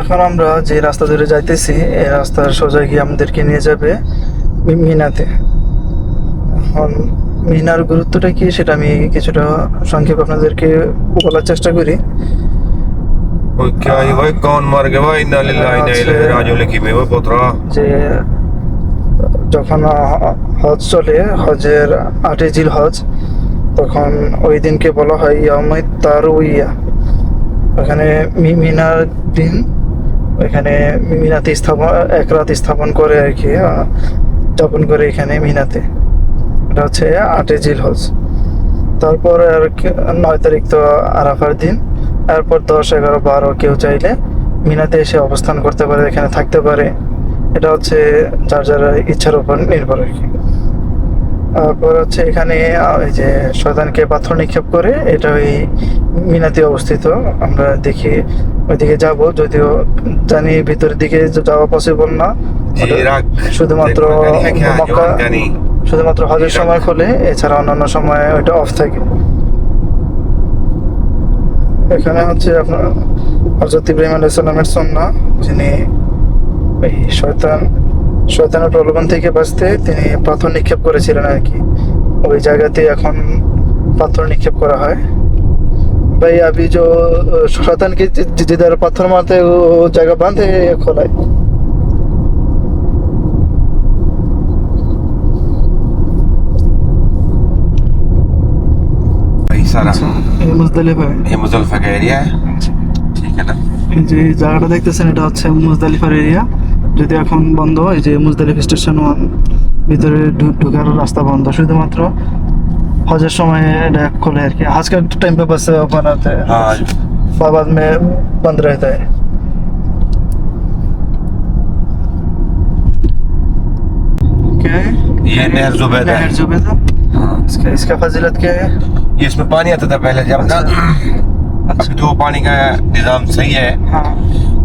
এখন আমরা যে রাস্তা ধরে যাইতেছি এই রাস্তার সোজা গিয়ে আমাদেরকে নিয়ে যাবে মিনাতে। এখন মিনার গুরুত্বটা কি সেটা আমি কিছুটা সংক্ষেপ আপনাদেরকে বলার চেষ্টা করি। আচ্ছা। যে যখন হজ চলে হজের আটে জিল হজ তখন ওই দিনকে বলা হয় ইয়ামে তার ওইয়া ওখানে মিনার দিন। ওইখানে মিনাতে স্থাপন, এক রাত স্থাপন করে আর কি যাপন করে এখানে মিনাতে। এটা হচ্ছে আটে জিল হজ তারপর আর নয় তারিখ তো আরাফার দিন। এরপর দশ, এগারো, বারো কেউ চাইলে মিনাতে এসে অবস্থান করতে পারে, এখানে থাকতে পারে। এটা হচ্ছে যার যার ইচ্ছার উপর নির্ভর আর কি। তারপর হচ্ছে এখানে ওই যে শয়তানকে পাথর নিক্ষেপ করে এটা ওই মিনাতে অবস্থিত। আমরা দেখি ওইদিকে যাব যদিও জানি ভিতরের দিকে যাওয়া পসিবল না। শুধুমাত্র শুধুমাত্র হজের সময় খোলে এছাড়া অন্যান্য সময় ওইটা অফ থাকে। এখানে হচ্ছে আপনার হজরত ইব্রাহিম আলাইসাল্লামের সন্না যিনি ওই শয়তান শয়তানের প্রলোভন থেকে বাঁচতে তিনি পাথর নিক্ষেপ করেছিলেন আর কি ওই জায়গাতে এখন পাথর নিক্ষেপ করা হয় भाई अभी जो शैतान के जि- जिधर पत्थर मारते हैं, वो जगह बंद है या खोला है भाई सारा এই মুজদালিফা ये मुजल्फा का एरिया है ठीक है ना এই যে জায়গাটা দেখতেছেন এটা হচ্ছে মুজদালিফার এরিয়া যদি এখন বন্ধ এই যে মুজদালিফ স্টেশন ওয়ান ভিতরে ঢু- ঢোকার রাস্তা বন্ধ শুধুমাত্র হজের সময় এটা খোলে আর কি आज का टाइम पे बस ओपन होता है हाँ बाद में बंद रहता है क्या है ये नहर जुबैदा नहर है जुबैदा हाँ इसका इसका फजीलत क्या है ये इसमें पानी आता था पहले जब ना अभी तो पानी का निजाम सही है हाँ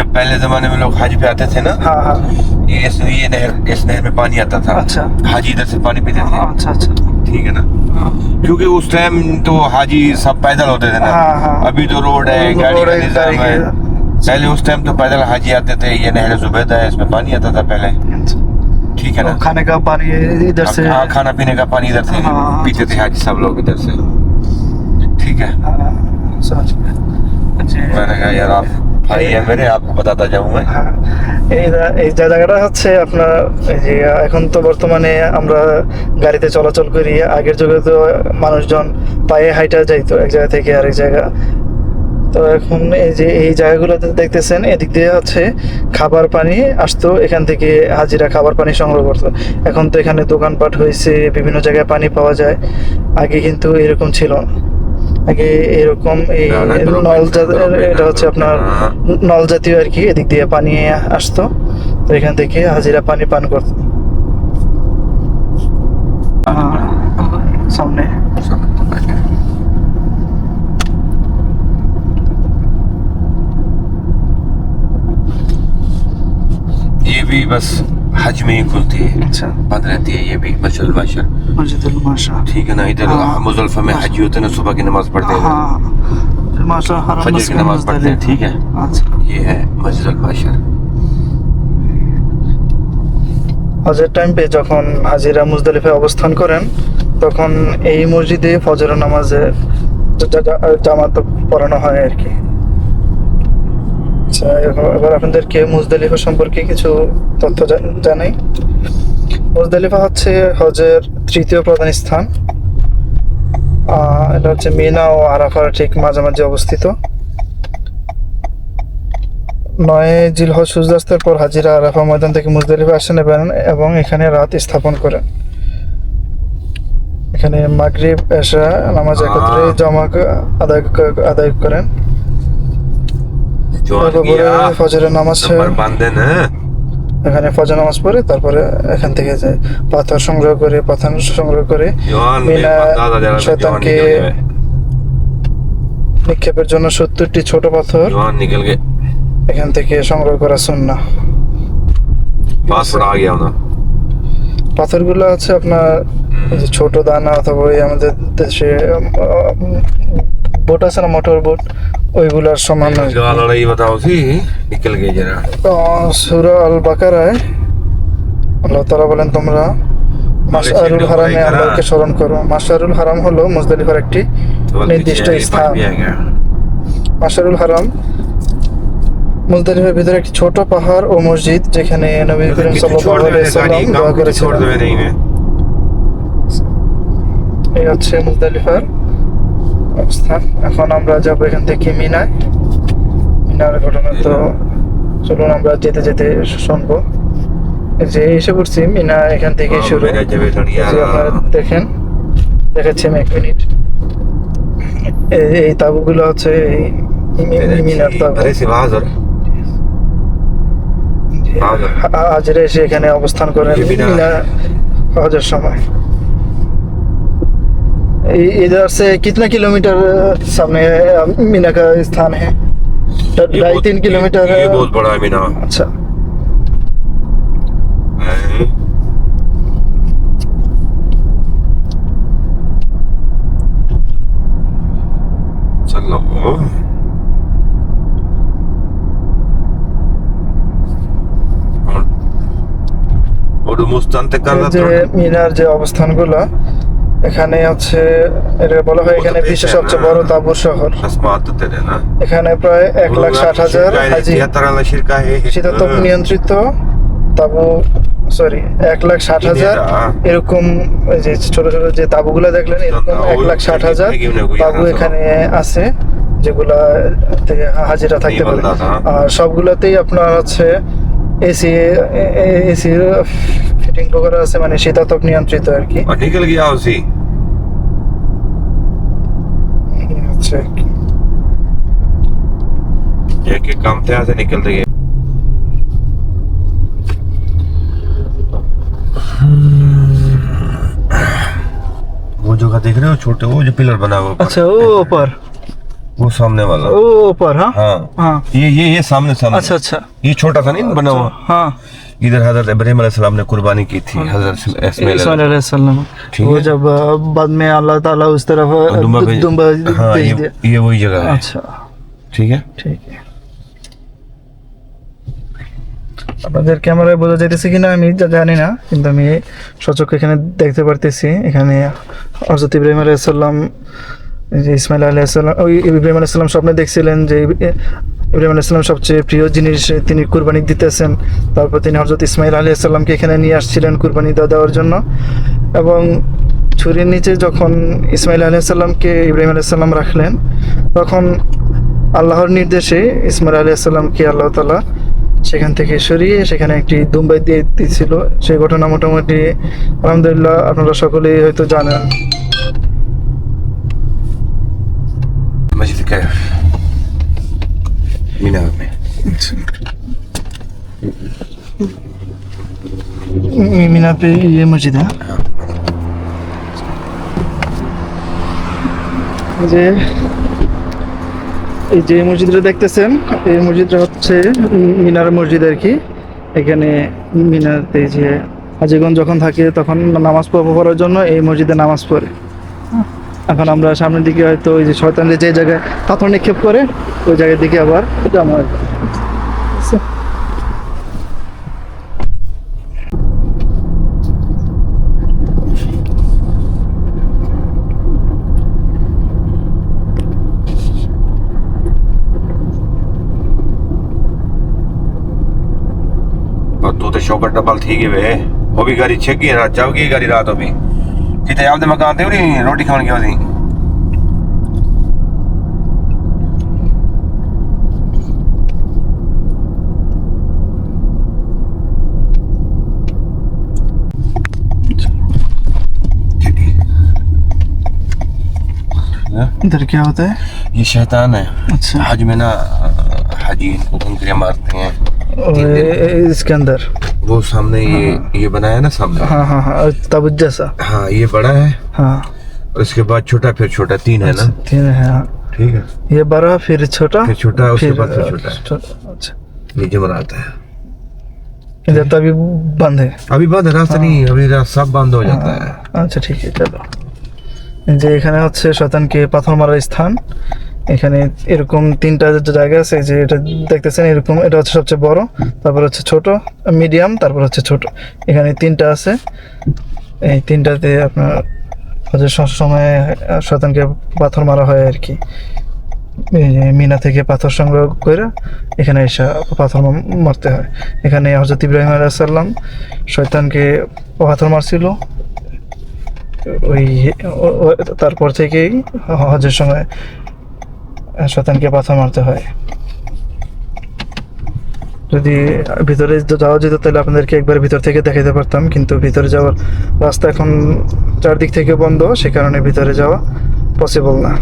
जब पहले जमाने में लोग हज पे आते थे ना हाँ हाँ। ये इस ये नहर इस नहर में पानी आता था। अच्छा। हाजी इधर से पानी पीते थे। हाँ, अच्छा अच्छा। ठीक है ना? क्योंकि उस टाइम तो हाजी सब पैदल होते थे ना। हाँ, हाँ। अभी तो रोड है गाड़ी का निज़ाम है। पहले उस टाइम तो पैदल हाजी आते थे ये नहर जुबैदा है इसमें पानी आता था पहले। ठीक है तो ना खाने का पानी इधर से हाँ खाना पीने का पानी इधर से हाँ। पीते थे हाजी सब लोग इधर से। ठीक है। हाँ, अच्छा मैंने कहा यार आप যাব এই এই জায়গাটা হচ্ছে আপনার যে, এখন তো বর্তমানে আমরা গাড়িতে চলাচল করি। আগের যুগে তো মানুষজন পায়ে হাইটা যাইতো এক জায়গা থেকে আরেক জায়গা। তো এখন এই যে, এই জায়গাগুলোতে দেখতেছেন, এদিক দিয়ে হচ্ছে খাবার পানি আসতো, এখান থেকে হাজিরা খাবার পানি সংগ্রহ করতো। এখন তো এখানে দোকানপাট হয়েছে, বিভিন্ন জায়গায় পানি পাওয়া যায়। আগে কিন্তু এরকম ছিল না। আগে এরকম এই না, না, এরকম নল না, জাত- এরকম না। এটা হচ্ছে আপনার হ্যাঁ। নল জাতীয় আর কি এদিক দিয়ে পানি আসতো তো এখান থেকে হাজিরা পানি পান করতো সামনে ये भी बस हज में ही खुलती है আচ্ছা बंद रहती है ये भी मस्जिद बाशा মসজিদুল মাশা ठीक है ना इधर हाँ। मुजल्फा में हज होते हैं ना सुबह की नमाज पढ़ते हैं হ্যাঁ মাশা হারাম फजर की नमाज पढ़ते हैं ठीक है আচ্ছা ये है मस्जिद बाशा হজের টাইম পে যখন হাজিরা মুজদালিফে অবস্থান করেন তখন এই মসজিদে ফজর নামাজে জা- জা- জা- জামাত পড়ানো হয় আর কি আচ্ছা এবার- আপনাদেরকে মুজদালিফা সম্পর্কে কিছু তথ্য জানাই। মুজদালিফা হচ্ছে হজের তৃতীয় প্রধান স্থান। এটা হচ্ছে মিনা ও আরাফার ঠিক মাঝামাঝি অবস্থিত। নয় জিলহজ সূর্যাস্তের পর হাজিরা আরাফা ময়দান থেকে মুজদালিফা আসে নেবেন এবং এখানে রাত স্থাপন করেন। এখানে মাগরিব, এশা, নামাজ একত্রে জমা আদায় আদায় করেন। নামাজ এখানে ফজর নামাজ পড়ে তারপরে এখান থেকে পাথর সংগ্রহ করে পাথর সংগ্রহ করে নিক্ষেপের জন্য সত্তরটি ছোট পাথর এখান থেকে সংগ্রহ করা সুন্না পাথরগুলো আছে আপনার ছোট দানা অথবা আমাদের দেশে বোট আছে না মোটর বোট? ওইগুলার সমান সুরা বাকারায় আল্লাহ তারা বলেন তোমরা মাসারুল হারামে আল্লাহকে স্মরণ করো। মাসারুল হারাম হলো মুজদালিফার একটি নির্দিষ্ট স্থান। মাসারুল হারাম মুজদালিফার ভিতরে একটি ছোট পাহাড় ও মসজিদ যেখানে নবী করিম সাল্লাল্লাহু আলাইহি সাল্লাম দোয়া করেছিলেন। এই হচ্ছে মুজদালিফার অবস্থা। এখন আমরা যাব এখান থেকে মিনা মিনার ঘটনা তো চলুন আমরা যেতে যেতে শুনব। যে এসে পড়ছি মিনা এখান থেকে শুরু। দেখেন দেখাচ্ছি আমি এক মিনিট। এই তাবুগুলো হচ্ছে এই মিনার তাবু। হাজরা এসে এখানে অবস্থান করেন মিনা হজের সময়। इधर से कितना किलोमीटर सामने अ, मीना का स्थान है ढ- ढाई तीन किलोमीटर ये बहुत बड़ा है मीना अच्छा है। चलो ওটা মুস্তান্তে এই কারলা যে মিনার যে অবস্থানগুলো এখানে হচ্ছে এটা বলা হয় এখানে বিশ্বের সবচেয়ে বড় তাবুর শহর। না এখানে প্রায় এক লাখ ষাট হাজার শীতাতপ নিয়ন্ত্রিত তাবু সরি এক লাখ ষাট হাজার। এরকম যে ছোট ছোট যে তাবুগুলো দেখলেন এরকম এক লাখ ষাট হাজার তাবু এখানে আছে যেগুলা থেকে হাজিরা থাকতে পারে। আর সবগুলোতেই আপনার হচ্ছে এসি এসির ফিটিং করা আছে মানে শীতাতপ নিয়ন্ত্রিত আর কি और निकल गया उसी এই হচ্ছে আর কি। एक एक काम थे से निकल रही है वो जगह देख रहे हो छोटे वो जो पिलर बना हुआ ऊपर, अच्छा वो ऊपर वो सामने वाला वो ऊपर हाँ हाँ हाँ ये ये ये सामने सामने अच्छा अच्छा ये छोटा था नहीं बना हुआ हाँ इधर हजरत इब्राहिम अलैहिस्सलाम ने कुर्बानी की थी हजरत इस्माइल इस्माइल अलैहिस्सलाम ठीक वो है। जब अ, बाद में अल्लाह ताला उस तरफ अ, दुम्बा भेज- दुम्बा हाँ भेज ये दिया ये वही जगह है अच्छा ठीक है ঠিক আপনাদের ক্যামেরায় বোঝা যাইতেছে কিনা আমি জা- জানি না কিন্তু আমি সচক্ষে এখানে দেখতে পারতেছি এখানে হজরত ইব্রাহিম আলাইসাল্লাম যে ইসমাইল আলাইসাল্লাম ইব্রাহিম আলাইসাল্লাম স্বপ্নে দেখছিলেন যে ইব- ইব্রাহিম আলাইসাল্লাম সবচেয়ে প্রিয় জিনিস তিনি কুরবানি দিতেছেন। তারপর তিনি হজরত ইসমাইল আলাইসাল্লামকে এখানে নিয়ে আসছিলেন কুরবানি দেওয়া দেওয়ার জন্য। এবং ছুরির নিচে যখন ইসমাইল আলাইসাল্লামকে ইব্রাহিম আলাইসাল্লাম রাখলেন, তখন আল্লাহর নির্দেশে ইসমাইল আলাইসাল্লামকে আল্লাহ তালা সেখান থেকে সরিয়ে সেখানে একটি দুম্বাই দিয়ে দিয়েছিল সেই ঘটনা মোটামুটি, আলহামদুলিল্লাহ, আপনারা সকলেই হয়তো জানেন। Będzie tylko minęły mnie. মিনাপে ইয়ে মসজিদ হ্যাঁ যে এই যে মসজিদটা দেখতেছেন এই মসজিদটা হচ্ছে মিনার মসজিদ আর কি এখানে মিনারতে যে হাজিগঞ্জ যখন থাকে তখন নামাজ পড়ার জন্য এই মসজিদে নামাজ পড়ে এখন আমরা সামনের দিকে হয়তো ওই যে শয়তানরা যে জায়গায় পাথর নিক্ষেপ করে ওই জায়গার দিকে আবার যাবো আর কি। और तू तो शौकत डबल थी गए वे वो भी गाड़ी छेक गई रात जाओगी गाड़ी रात अभी कितने आप दे मकान थे उरी रोटी खाने की इधर क्या होता है ये शैतान है अच्छा हज में ना हाजी इनको कंकरियाँ मारते हैं इसके अंदर वो सामने ये ये बनाया ना सामने हाँ हाँ हाँ ताबूत जैसा हाँ ये बड़ा है हाँ और इसके बाद छोटा फिर छोटा तीन है ना तीन है हाँ ठीक है ये बड़ा फिर छोटा फिर छोटा उसके बाद फिर छोटा छोटा अच्छा ये जमरात है इधर तो अभी बंद है अभी बंद है रास्ता नहीं अभी रास्ता सब बंद हो जाता है আচ্ছা ঠিক আছে চলো এই যে এখানে হচ্ছে শতানকে পাথর মারার স্থান এখানে এরকম তিনটা জায়গা আছে যে এটা দেখতেছেন, এরকম, এটা হচ্ছে সবচেয়ে বড়, তারপর হচ্ছে ছোট মিডিয়াম তারপর হচ্ছে ছোট। এখানে তিনটা আছে। এই তিনটাতে আপনার হজের স- সময় শতানকে পাথর মারা হয় আর কি। মিনা থেকে পাথর সংগ্রহ করে এখানে এসে পাথর মারতে হয়। এখানে হজরত ইব্রাহিম আলাইসাল্লাম শয়তানকে পাথর মারছিল। ওই তারপর থেকেই হজের সময় শতানকে পাথর মারতে হয়। যদি ভিতরে যাওয়া যেত তাহলে আপনাদেরকে একবার ভিতর থেকে দেখাতে পারতাম, কিন্তু ভিতরে যাওয়ার রাস্তা এখন চারদিক থেকে বন্ধ, সে কারণে ভিতরে যাওয়া পসিবল না।